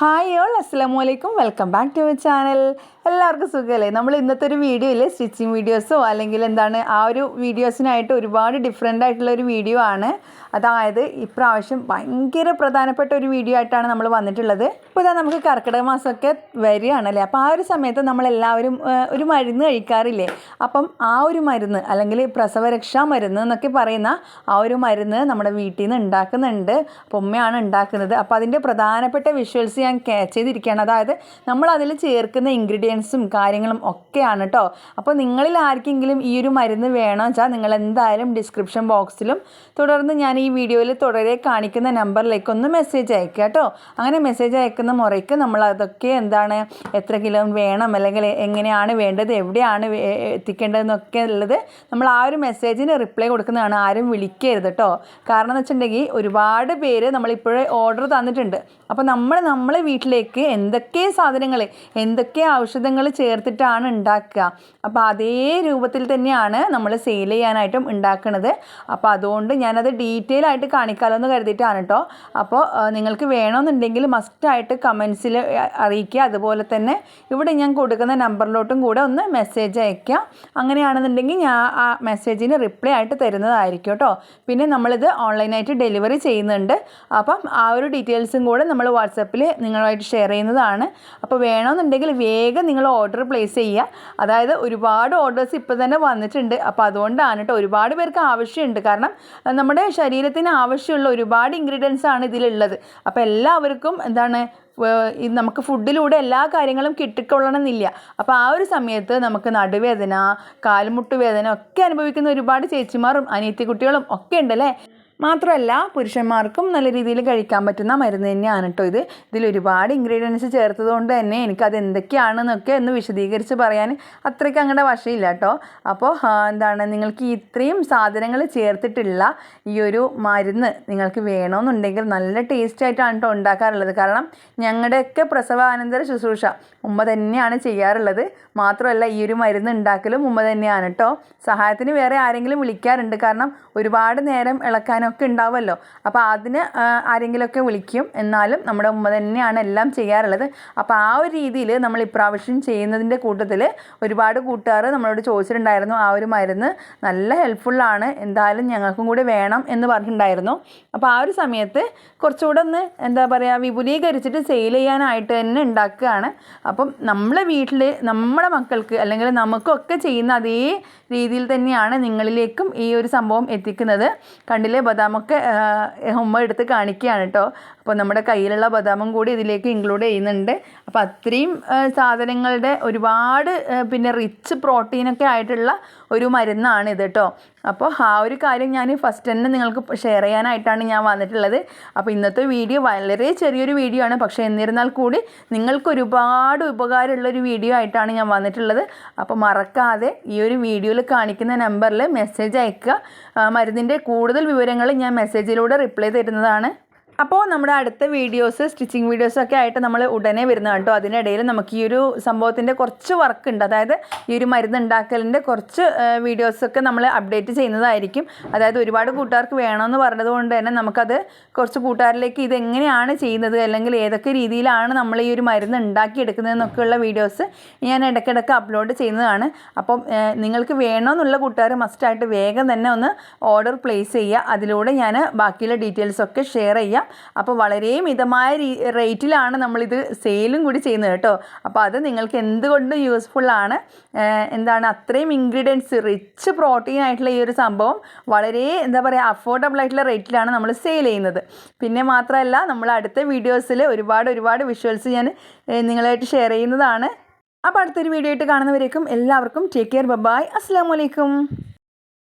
Hi all അസ്സാം വലൈക്കും welcome back to my channel എല്ലാവർക്കും സുഖമല്ലേ? നമ്മൾ ഇന്നത്തെ ഒരു വീഡിയോയിൽ സ്റ്റിച്ചിങ് വീഡിയോസോ അല്ലെങ്കിൽ എന്താണ് ആ ഒരു വീഡിയോസിനായിട്ട് ഒരുപാട് ഡിഫറെന്റ് ആയിട്ടുള്ള ഒരു വീഡിയോ ആണ്. അതായത് ഇപ്രാവശ്യം ഭയങ്കര പ്രധാനപ്പെട്ട ഒരു വീഡിയോ ആയിട്ടാണ് നമ്മൾ വന്നിട്ടുള്ളത്. ഇപ്പോൾ ഇതാ നമുക്ക് കർക്കിടക മാസമൊക്കെ വരികയാണല്ലേ? അപ്പോൾ ആ ഒരു സമയത്ത് നമ്മളെല്ലാവരും ഒരു മരുന്ന് കഴിക്കാറില്ലേ? അപ്പം ആ ഒരു മരുന്ന് അല്ലെങ്കിൽ പ്രസവരക്ഷാ മരുന്ന് എന്നൊക്കെ പറയുന്ന ആ ഒരു മരുന്ന് നമ്മുടെ വീട്ടിൽ നിന്ന് ഉണ്ടാക്കുന്നുണ്ട്. അപ്പോൾ ഉമ്മയാണ് ഉണ്ടാക്കുന്നത്. അപ്പോൾ അതിന്റെ പ്രധാനപ്പെട്ട വിഷ്വൽസ് ഞാൻ ക്യാച്ച് ചെയ്തിരിക്കുകയാണ്. അതായത് നമ്മൾ അതിൽ ചേർക്കുന്ന ഇൻഗ്രീഡിയൻസും കാര്യങ്ങളും ഒക്കെയാണ് കേട്ടോ അപ്പോൾ നിങ്ങളിൽ ആർക്കെങ്കിലും ഈ ഒരു മരുന്ന് വേണമെന്ന് വെച്ചാൽ നിങ്ങൾ എന്തായാലും ഡിസ്ക്രിപ്ഷൻ ബോക്സിലും തുടർന്ന് ഞാൻ ഈ വീഡിയോയിൽ തുടരെ കാണിക്കുന്ന നമ്പറിലേക്ക് ഒന്ന് മെസ്സേജ് അയക്കുക കേട്ടോ അങ്ങനെ മെസ്സേജ് അയക്കുന്ന മുറയ്ക്ക് നമ്മൾ അതൊക്കെ എന്താണ് എത്ര കിലോ വേണം അല്ലെങ്കിൽ എങ്ങനെയാണ് വേണ്ടത് എവിടെയാണ് എത്തിക്കേണ്ടതെന്നൊക്കെ ഉള്ളത് നമ്മൾ ആ ഒരു മെസ്സേജിന് റിപ്ലൈ കൊടുക്കുന്നതാണ് ആരും വിളിക്കരുത് കേട്ടോ കാരണം എന്ന് വെച്ചിട്ടുണ്ടെങ്കിൽ ഒരുപാട് പേര് നമ്മളിപ്പോഴേ ഓർഡർ തന്നിട്ടുണ്ട്. അപ്പോൾ നമ്മൾ നമ്മൾ നമ്മളെ വീട്ടിലേക്ക് എന്തൊക്കെ സാധനങ്ങൾ എന്തൊക്കെ ഔഷധങ്ങൾ ചേർത്തിട്ടാണ് ഉണ്ടാക്കുക. അപ്പോൾ അതേ രൂപത്തിൽ തന്നെയാണ് നമ്മൾ സെയിൽ ചെയ്യാനായിട്ടും ഉണ്ടാക്കുന്നത് അപ്പോൾ അതുകൊണ്ട് ഞാനത് ഡീറ്റെയിൽ ആയിട്ട് കാണിക്കാമല്ലോ എന്ന് കരുതിയിട്ടാണ് കേട്ടോ അപ്പോൾ നിങ്ങൾക്ക് വേണമെന്നുണ്ടെങ്കിൽ മസ്റ്റായിട്ട് കമൻസിൽ അറിയിക്കുക. അതുപോലെ തന്നെ ഇവിടെ ഞാൻ കൊടുക്കുന്ന നമ്പറിലോട്ടും കൂടെ ഒന്ന് മെസ്സേജ് അയയ്ക്കുക. അങ്ങനെയാണെന്നുണ്ടെങ്കിൽ ഞാൻ ആ മെസ്സേജിന് റിപ്ലൈ ആയിട്ട് തരുന്നതായിരിക്കും കേട്ടോ പിന്നെ നമ്മളിത് ഓൺലൈനായിട്ട് ഡെലിവറി ചെയ്യുന്നുണ്ട്. അപ്പം ആ ഒരു ഡീറ്റെയിൽസും കൂടെ നമ്മൾ വാട്സപ്പിൽ നിങ്ങളുമായിട്ട് ഷെയർ ചെയ്യുന്നതാണ്. അപ്പോൾ വേണമെന്നുണ്ടെങ്കിൽ വേഗം നിങ്ങൾ ഓർഡർ പ്ലേസ് ചെയ്യുക. അതായത് ഒരുപാട് ഓർഡേഴ്സ് ഇപ്പോൾ തന്നെ വന്നിട്ടുണ്ട്. അപ്പോൾ അതുകൊണ്ടാണ് കേട്ടോ ഒരുപാട് പേർക്ക് ആവശ്യമുണ്ട്. കാരണം നമ്മുടെ ശരീരത്തിന് ആവശ്യമുള്ള ഒരുപാട് ഇൻഗ്രീഡിയൻസ് ആണ് ഇതിലുള്ളത്. അപ്പോൾ എല്ലാവർക്കും എന്താണ് നമുക്ക് ഫുഡിലൂടെ എല്ലാ കാര്യങ്ങളും കിട്ടിക്കൊള്ളണമെന്നില്ല. അപ്പോൾ ആ ഒരു സമയത്ത് നമുക്ക് നടുവേദന കാൽമുട്ട് വേദന ഒക്കെ അനുഭവിക്കുന്ന ഒരുപാട് ചേച്ചിമാരും അനിയത്തി കുട്ടികളും ഒക്കെ ഉണ്ടല്ലേ? മാത്രമല്ല പുരുഷന്മാർക്കും നല്ല രീതിയിൽ കഴിക്കാൻ പറ്റുന്ന മരുന്ന് തന്നെയാണ് കേട്ടോ ഇത്. ഇതിൽ ഒരുപാട് ഇൻഗ്രീഡിയൻസ് ചേർത്തത് കൊണ്ട് തന്നെ എനിക്കത് എന്തൊക്കെയാണെന്നൊക്കെ ഒന്ന് വിശദീകരിച്ച് പറയാൻ അത്രയ്ക്ക് അങ്ങോട്ട് വശമില്ല കേട്ടോ അപ്പോൾ എന്താണ് നിങ്ങൾക്ക് ഇത്രയും സാധനങ്ങൾ ചേർത്തിട്ടുള്ള ഈ ഒരു മരുന്ന് നിങ്ങൾക്ക് വേണമെന്നുണ്ടെങ്കിൽ നല്ല ടേസ്റ്റ് ആയിട്ടാണ് കേട്ടോ ഉണ്ടാക്കാറുള്ളത്. കാരണം ഞങ്ങളുടെയൊക്കെ പ്രസവാനന്തര ശുശ്രൂഷ ഉമ്മ തന്നെയാണ് ചെയ്യാറുള്ളത്. മാത്രമല്ല ഈ ഒരു മരുന്ന് ഉണ്ടാക്കലും ഉമ്മ തന്നെയാണ് കേട്ടോ സഹായത്തിന് വേറെ ആരെങ്കിലും വിളിക്കാറുണ്ട്. കാരണം ഒരുപാട് നേരം ഇളക്കാനൊക്കെ ഉണ്ടാവുമല്ലോ അപ്പോൾ അതിന് ആരെങ്കിലുമൊക്കെ വിളിക്കും. എന്നാലും നമ്മുടെ ഉമ്മ തന്നെയാണ് എല്ലാം ചെയ്യാറുള്ളത്. അപ്പോൾ ആ ഒരു രീതിയിൽ നമ്മൾ ഇപ്രാവശ്യം ചെയ്യുന്നതിന്റെ കൂട്ടത്തിൽ ഒരുപാട് കൂട്ടുകാർ നമ്മളോട് ചോദിച്ചിട്ടുണ്ടായിരുന്നു. ആ ഒരു മരുന്ന് നല്ല ഹെൽപ്ഫുള്ളാണ് എന്തായാലും ഞങ്ങൾക്കും കൂടി വേണം എന്ന് പറഞ്ഞിട്ടുണ്ടായിരുന്നു. അപ്പോൾ ആ ഒരു സമയത്ത് കുറച്ചുകൂടെ ഒന്ന് എന്താ പറയുക വിപുലീകരിച്ചിട്ട് സെയിൽ ചെയ്യാനായിട്ട് തന്നെ ഉണ്ടാക്കുകയാണ്. അപ്പം നമ്മളെ വീട്ടിൽ നമ്മുടെ മക്കൾക്ക് അല്ലെങ്കിൽ നമുക്കൊക്കെ ചെയ്യുന്ന അതേ രീതിയിൽ തന്നെയാണ് നിങ്ങളിലേക്കും ഈ ഒരു സംഭവം എത്തിക്കുന്നത്. കണ്ടില്ലേ ബദാമൊക്കെ ആ, ഉമ്മ എടുത്ത് കാണിക്കുകയാണ് കേട്ടോ അപ്പോൾ നമ്മുടെ കയ്യിലുള്ള ബദാമും കൂടി ഇതിലേക്ക് ഇൻക്ലൂഡ് ചെയ്യുന്നുണ്ട്. അപ്പോൾ അത്രയും സാധനങ്ങളുടെ ഒരുപാട് പിന്നെ റിച്ച് പ്രോട്ടീനൊക്കെ ആയിട്ടുള്ള ഒരു മരുന്നാണ് ഇത് കേട്ടോ അപ്പോൾ ആ ഒരു കാര്യം ഞാൻ ഫസ്റ്റ് തന്നെ നിങ്ങൾക്ക് ഷെയർ ചെയ്യാനായിട്ടാണ് ഞാൻ വന്നിട്ടുള്ളത്. അപ്പോൾ ഇന്നത്തെ വീഡിയോ വളരെ ചെറിയൊരു വീഡിയോ ആണ്. പക്ഷേ എന്നിരുന്നാൽ കൂടി നിങ്ങൾക്ക് ഒരുപാട് ഉപകാരമുള്ളൊരു വീഡിയോ ആയിട്ടാണ് ഞാൻ വന്നിട്ടുള്ളത്. അപ്പോൾ മറക്കാതെ ഈ ഒരു വീഡിയോയിൽ കാണിക്കുന്ന നമ്പറിൽ മെസ്സേജ് അയക്കുക. മരുന്നിന്റെ കൂടുതൽ വിവരങ്ങൾ ഞാൻ മെസ്സേജിലൂടെ റിപ്ലൈ തരുന്നതാണ്. അപ്പോൾ നമ്മുടെ അടുത്ത വീഡിയോസ് സ്റ്റിച്ചിങ് വീഡിയോസ് ഒക്കെ ആയിട്ട് നമ്മൾ ഉടനെ വരുന്ന കേട്ടോ അതിനിടയിൽ നമുക്ക് ഈ ഒരു സംഭവത്തിന്റെ കുറച്ച് വർക്ക് ഉണ്ട്. അതായത് ഈ ഒരു മരുന്ന് ഉണ്ടാക്കലിന്റെ കുറച്ച് വീഡിയോസൊക്കെ നമ്മൾ അപ്ഡേറ്റ് ചെയ്യുന്നതായിരിക്കും. അതായത് ഒരുപാട് കൂട്ടുകാർക്ക് വേണമെന്ന് പറഞ്ഞത് കൊണ്ട് തന്നെ നമുക്കത് കുറച്ച് കൂട്ടുകാരിലേക്ക് ഇതെങ്ങനെയാണ് ചെയ്യുന്നത്? അല്ലെങ്കിൽ ഏതൊക്കെ രീതിയിലാണ് നമ്മൾ ഈ ഒരു മരുന്ന് ഉണ്ടാക്കിയെടുക്കുന്നതെന്നൊക്കെയുള്ള വീഡിയോസ് ഞാൻ ഇടയ്ക്കിടയ്ക്ക് അപ്ലോഡ് ചെയ്യുന്നതാണ്. അപ്പം നിങ്ങൾക്ക് വേണമെന്നുള്ള കൂട്ടുകാർ മസ്റ്റായിട്ട് വേഗം തന്നെ ഒന്ന് ഓർഡർ പ്ലേസ് ചെയ്യുക. അതിലൂടെ ഞാൻ ബാക്കിയുള്ള ഡീറ്റെയിൽസൊക്കെ ഷെയർ ചെയ്യാം. അപ്പോൾ വളരെ മിതമായ റേറ്റിലാണ് നമ്മളിത് സെയിലും കൂടി ചെയ്യുന്നത് കേട്ടോ. അപ്പോൾ അത് നിങ്ങൾക്ക് എന്തുകൊണ്ടും യൂസ്ഫുള്ളാണ് എന്താണ് അത്രയും ഇൻഗ്രീഡിയൻസ് റിച്ച് പ്രോട്ടീൻ ആയിട്ടുള്ള ഈ ഒരു സംഭവം വളരെ എന്താ പറയുക അഫോർഡബിൾ ആയിട്ടുള്ള റേറ്റിലാണ് നമ്മൾ സെയിൽ ചെയ്യുന്നത്. പിന്നെ മാത്രമല്ല നമ്മൾ അടുത്ത വീഡിയോസിൽ ഒരുപാട് ഒരുപാട് വിഷ്വൽസ് ഞാൻ നിങ്ങളായിട്ട് ഷെയർ ചെയ്യുന്നതാണ്. അപ്പോൾ അടുത്തൊരു വീഡിയോ ആയിട്ട് കാണുന്നവരേക്കും എല്ലാവർക്കും ടേക്ക് കെയർ ബബായ് അസ്സാം വലൈക്കും